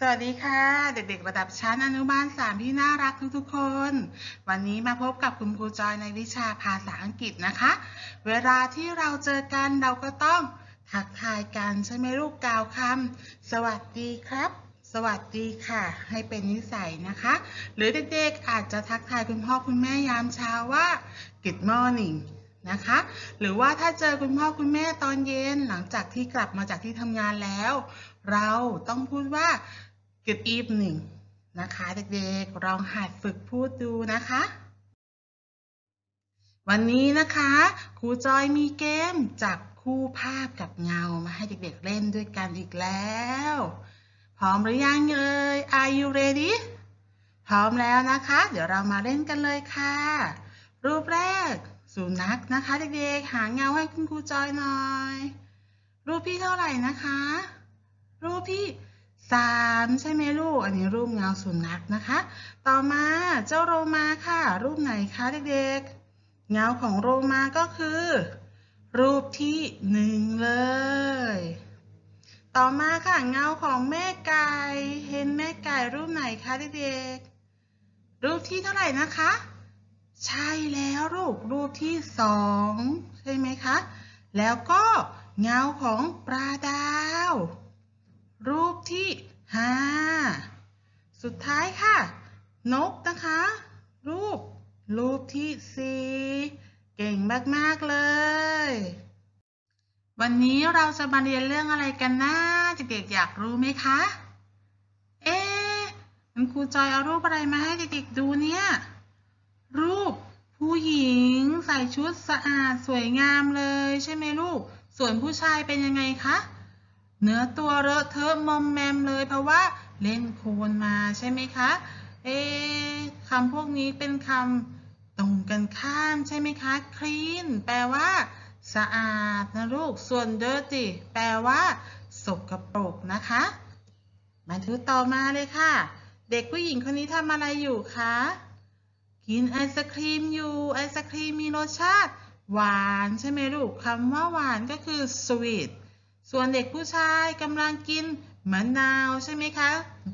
สวัสดีค่ะ เด็กๆ ระดับชั้นอนุบาล 3 ที่น่ารักทุกๆคน วันนี้มาพบกับคุณครูจอยในวิชาภาษาอังกฤษนะคะ เวลาที่เราเจอกันเราก็ต้องทักทายกันใช่ไหมลูกกล่าวคำสวัสดีครับ สวัสดีค่ะ ให้เป็นนิสัยนะคะ หรือเด็กๆอาจจะทักทายคุณพ่อคุณแม่ยามเช้าว่า Good morning นะคะ หรือว่าถ้าเจอคุณพ่อคุณแม่ตอนเย็นหลังจากที่กลับมาจากที่ทำงานแล้ว เราต้องพูดว่า Good evening นะคะ เด็กๆลองหัดฝึกพูดดูนะคะ วันนี้นะคะครูจอยมีเกมจับคู่ภาพกับเงามาให้เด็กๆเล่นด้วยกันอีกแล้ว พร้อมหรือยังเอ่ย Are you ready พร้อมแล้วนะคะ เดี๋ยวเรามาเล่นกันเลยค่ะ รูปแรกสุนัขนะคะ เด็กๆ หาเงาให้คุณครูจอยหน่อย รูปพี่เท่าไหร่นะคะ รูปพี่สามใช่ไหมลูก อันนี้รูปเงาสุนัขนะคะ ต่อมาเจ้าโรมาค่ะ รูปไหนคะเด็กๆ เงาของโรมาก็คือ รูปที่หนึ่งเลย ต่อมาค่ะเงาของแม่ไก่เห็นแม่ไก่รูปไหนคะเด็กๆ รูปที่เท่าไหร่นะคะ ใช่แล้วลูกรูปที่สองใช่ไหมคะ แล้วก็เงาของปลาดาว รูปที่ห้าสุดท้ายค่ะ นกนะคะ รูป รูปที่สี่เก่งมาก ๆ เลย วันนี้เราจะมาเรียนเรื่องอะไรกันนะเด็กๆอยากรู้ไหมคะ เอ๊ะคุณครูจอยเอารูปอะไรมาให้เด็กๆดูเนี่ย รูปผู้หญิงใส่ชุดสะอาดสวยงามเลยใช่ไหมลูก ส่วนผู้ชายเป็นยังไงคะ เนื้อตัวเลอะเทอะมอมแมมเลย เพราะว่าเล่นโคลนมาใช่ไหมคะ เอคำพวกนี้เป็นคำตรงกันข้ามใช่ไหมคะ clean แปลว่า สะอาดนะลูก ส่วน dirty แปลว่าสกปรกนะคะ มาดูต่อมาเลยค่ะ เด็กผู้หญิงคนนี้ทำอะไรอยู่คะ กินไอศครีมอยู่ ไอศครีมมีรสชาติ หวานใช่ไหมลูกคำว่าหวานก็คือ sweet ส่วนเด็กผู้ชายกำลังกินมะนาวใช่ไหมคะ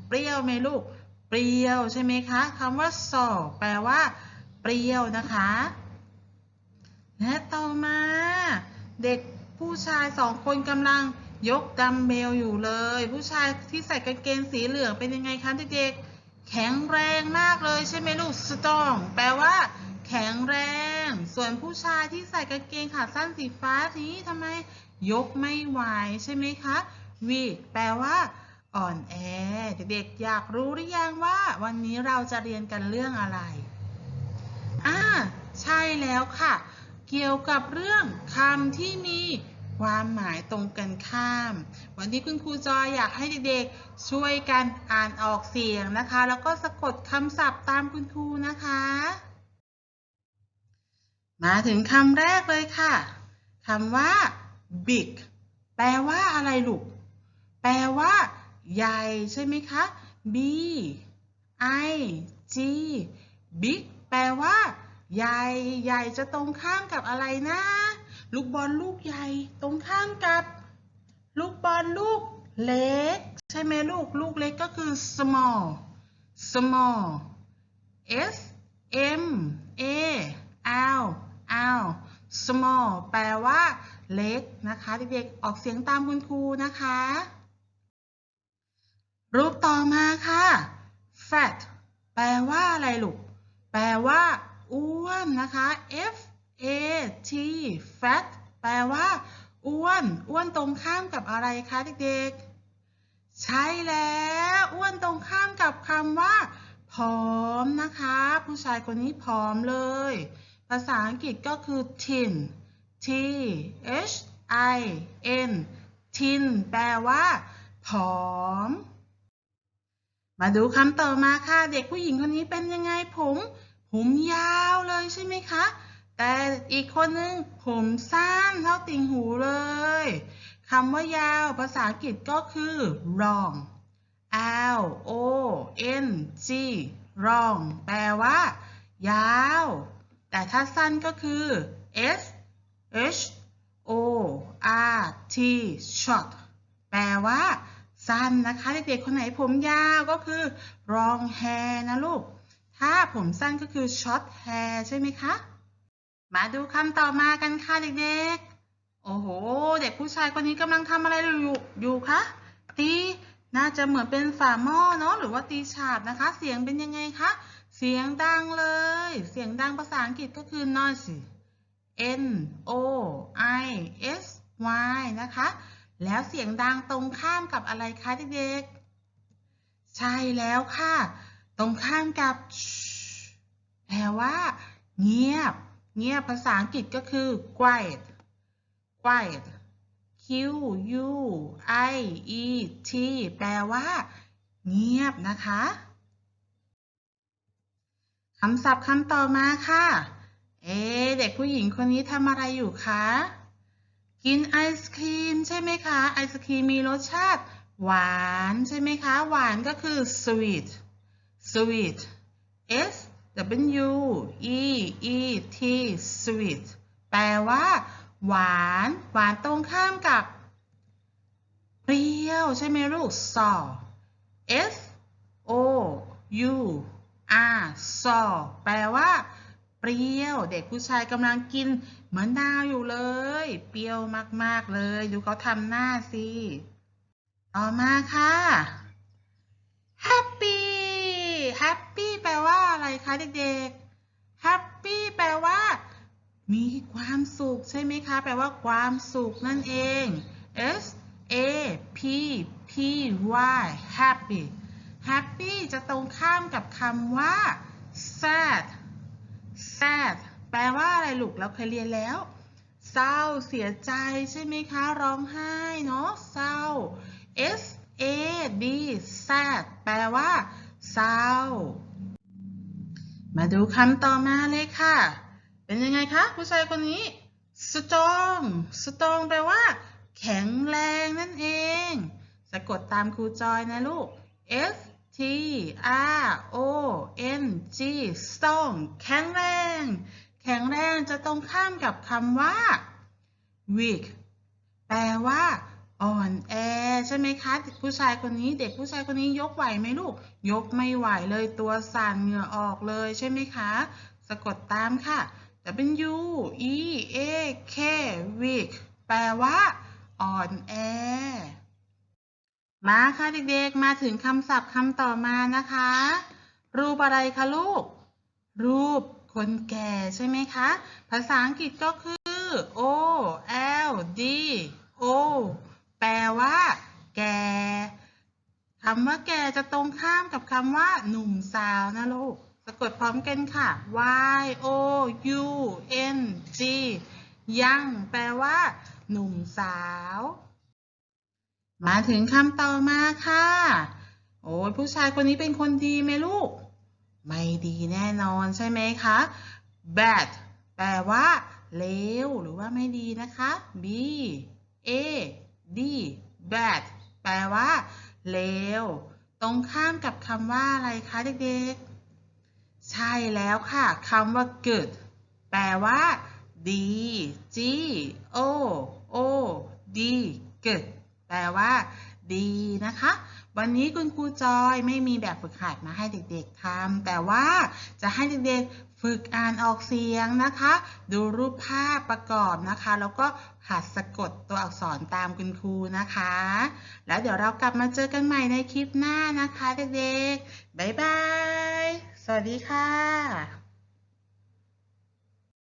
เปรี้ยวไหมลูก เปรี้ยวใช่ไหมคะคำว่า salt แปลว่า เปรี้ยวนะคะ และต่อมา เด็กผู้ชายสองคนกำลังยกดัมเบลอยู่เลย ผู้ชายที่ใส่กางเกงสีเหลืองเป็นยังไงคะเด็กๆแข็งแรงมากเลยใช่ไหมลูก strong แปลว่า แข็งแรง ส่วนผู้ชายที่ใส่กางเกงขาสั้นสีฟ้านี้ทำไม ยกไม่ไหวใช่ไหมคะ weak แปลว่าอ่อนแอ เด็กๆอยากรู้หรือยังว่า วันนี้เราจะเรียนกันเรื่องอะไรอ่าใช่แล้วค่ะ เกี่ยวกับเรื่องคำที่มีความหมายตรงกันข้าม วันนี้คุณครูจอยอยากให้เด็กๆช่วยกันอ่านออกเสียงนะคะ แล้วก็สะกดคำศัพท์ตามคุณครูนะคะ มาถึงคำแรกเลยค่ะคำว่า big แปลว่าอะไรลูก แปลว่า ใหญ่ใช่ไหมคะ b i g big แปลว่า ใหญ่ ใหญ่จะตรงข้ามกับอะไรนะ ลูกบอลลูกใหญ่ ตรงข้ามกับ ลูกบอลลูกเล็ก ใช่ไหมลูก ลูกเล็กก็คือ small small s m a l l small แปลว่า เล็กนะคะเด็กๆออกเสียงตามคุณครูนะคะ รูปต่อมาค่ะ fat แปลว่าอะไรลูก แปลว่าอ้วนนะคะ f a t fat แปลว่าอ้วน อ้วนตรงข้ามกับอะไรคะเด็กๆ ใช่แล้วอ้วนตรงข้ามกับคำว่าผอมนะคะ ผู้ชายคนนี้ผอมเลย ภาษาอังกฤษก็คือ thin t h i n thin แปลว่า ผอม มาดูคำต่อมาค่ะ เด็กผู้หญิงคนนี้เป็นยังไงผม ผมยาวเลยใช่ไหมคะ แต่อีกคนนึงผมสั้นเท่าติ่งหูเลยคำว่ายาวภาษาอังกฤษก็คือ long l o n g long แปลว่า ยาว แต่ถ้าสั้นก็คือ s h o r t short แปลว่าสสั้นนะคะ เด็กๆคนไหนผมยาวก็คือ long hair นะลูก ถ้าผมสั้นก็คือ short hair ใช่ไหมคะ มาดูคำต่อมากันค่ะเด็กๆ โอ้โห เด็กผู้ชายคนนี้กำลังทำอะไรอยู่อยู่คะตีน่าจะเหมือนเป็นฝาหม้อเนาะหรือว่าตีฉาบนะคะ เสียงเป็นยังไงคะ เสียงดังเลย เสียงดังภาษาอังกฤษก็คือ noisy N O I S Y นะคะ แล้วเสียงดังตรงข้ามกับอะไรคะเด็กๆ ใช่แล้วค่ะ ตรงข้ามกับแปลว่า เงียบ เงียบภาษาอังกฤษก็คือ quiet quiet Q U I E T แปลว่า เงียบนะคะคำศัพท์คำต่อมาค่ะ เอ๊เด็กผู้หญิงคนนี้ทำอะไรอยู่คะ กินไอศครีมใช่ไหมคะ ไอศครีมมีรสชาติ หวานใช่ไหมคะ หวานก็คือ sweet sweet S W E E T sweet แปลว่า หวาน หวานตรงข้ามกับ เปรี้ยวใช่ไหมลูก sour S O U R sour แปลว่า เปรี้ยว เด็กผู้ชายกำลังกินมะนาวอยู่เลย เปรี้ยวมากๆเลย ดูเขาทำหน้าสิ ต่อมาค่ะ happy happy แปลว่าอะไรคะเด็กๆ happy แปลว่า มีความสุขใช่ไหมคะ แปลว่าความสุขนั่นเอง S A P P Y happy happy จะตรงข้ามกับคำว่า sad ไรลูกเราเคยเรียนแล้ว เศร้าเสียใจใช่ไหมคะร้องไห้เนาะเศร้า S A D sad แปลว่า เศร้า มาดูคำต่อมาเลยค่ะ เป็นยังไงคะผู้ชายคนนี้ strong strong แปลว่า แข็งแรงนั่นเอง สะกดตามครูจอยนะลูก S T R O N G strong แข็งแรง แข็งแรงจะตรงข้ามกับคำว่า weak แปลว่าอ่อนแอใช่ไหมคะผู้ชายคนนี้เด็กผู้ชายคนนี้ยกไหวไหมลูก ยกไม่ไหวเลยตัวสั่นเหงื่อออกเลยใช่ไหมคะ สะกดตามค่ะ W E A K weak แปลว่า อ่อนแอ มาค่ะเด็กๆ มาถึงคำศัพท์คำต่อมานะคะ รูปอะไรคะลูก รูป คนแก่ใช่ไหมคะ ภาษาอังกฤษก็คือ O L D O แปลว่า แก่คำว่าแก่จะตรงข้ามกับคำว่า หนุ่มสาวนะลูก สะกดพร้อมกันค่ะ Y O U N G ยังแปลว่า หนุ่มสาว มาถึงคำต่อมาค่ะ โอ้ยผู้ชายคนนี้เป็นคนดีไหมลูก ไม่ดีแน่นอนใช่ไหมคะ bad แปลว่าเลวหรือว่าไม่ดีนะคะ b a d bad แปลว่าเลวตรงข้ามกับคำว่าอะไรคะเด็กๆ ใช่แล้วค่ะคำว่า good แปลว่าดี g o o d good แปลว่า ดีนะคะ วันนี้คุณครูจอยไม่มีแบบฝึกหัดมาให้เด็กๆทำแต่ว่าจะให้เด็กๆฝึกอ่านออกเสียงนะคะ ดูรูปภาพประกอบนะคะ แล้วก็หัดสะกดตัวอักษรตามคุณครูนะคะ แล้วเดี๋ยวเรากลับมาเจอกันใหม่ในคลิปหน้านะคะเด็กๆบ๊ายบาย สวัสดีค่ะ